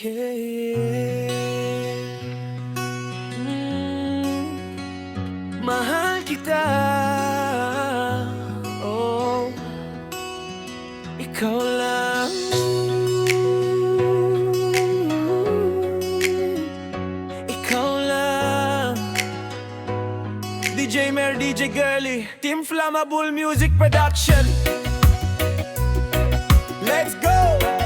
Yeah. Mm. Mahal kita Oh Ikaw lang Ikaw lang DJ Mer, DJ Girly Team Flammable Music Production Let's go!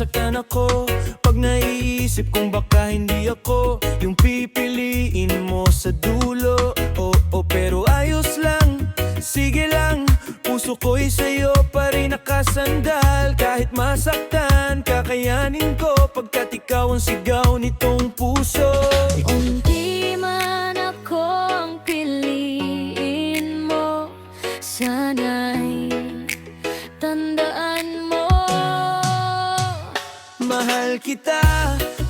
Ay nasasaktan ako. Pag naiisip kung baka hindi ako Yung pipiliin mo sa dulo. Oo, pero ayos lang, sige lang Puso ko'y sa'yo pa rin nakasandal. Kahit masaktan, kakayanin ko Pagkat ikaw ang sigaw nitong puso. Unti Mahal kita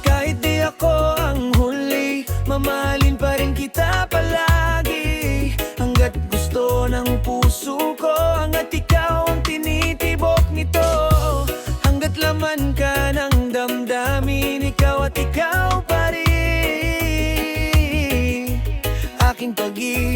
kahit di ako ang huli Mamahalin pa rin kita palagi. Hanggat gusto ng puso ko Hanggat ikaw ang tinitibok nito. Hanggat laman ka ng damdamin Ikaw at ikaw pa rin. Aking pag-ibig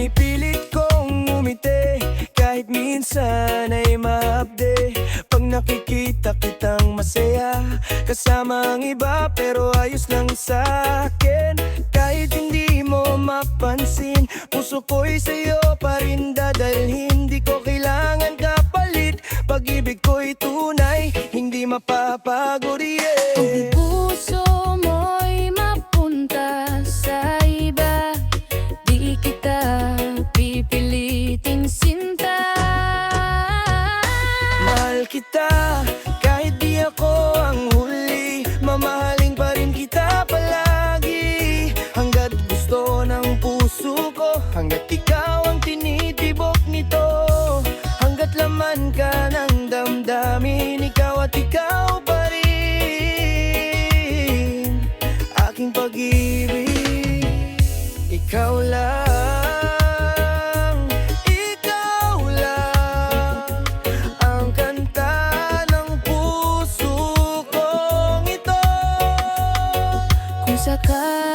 Pinipilit kong umiti Kahit minsan ay maabde. Pag nakikita kitang masaya Kasama ang iba pero ayos lang sa akin. Kahit hindi mo mapansin Puso ko'y sa'yo pa rin dadalhin. Di ko kailangan kapalit Pag-ibig ko'y tunay Hindi mapapagod yeah. Ikaw ang tinitibok nito. Hanggat laman ka ng damdamin Ikaw at ikaw pa rin. Aking pag-ibig Ikaw lang Ikaw lang ang kanta ng puso kong ito. Kung sakaling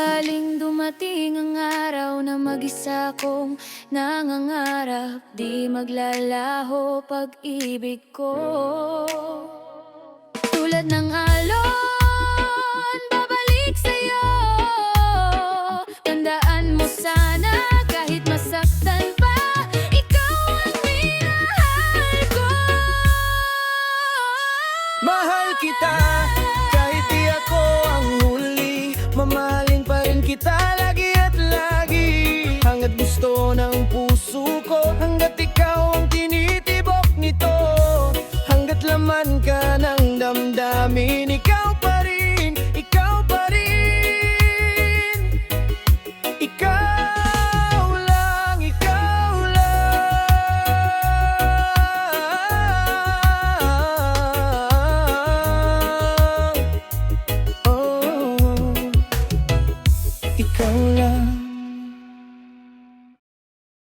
dumating ang araw na mag-isa kong nangangarap. Di maglalaho pag-ibig ko. Tulad ng sa'yo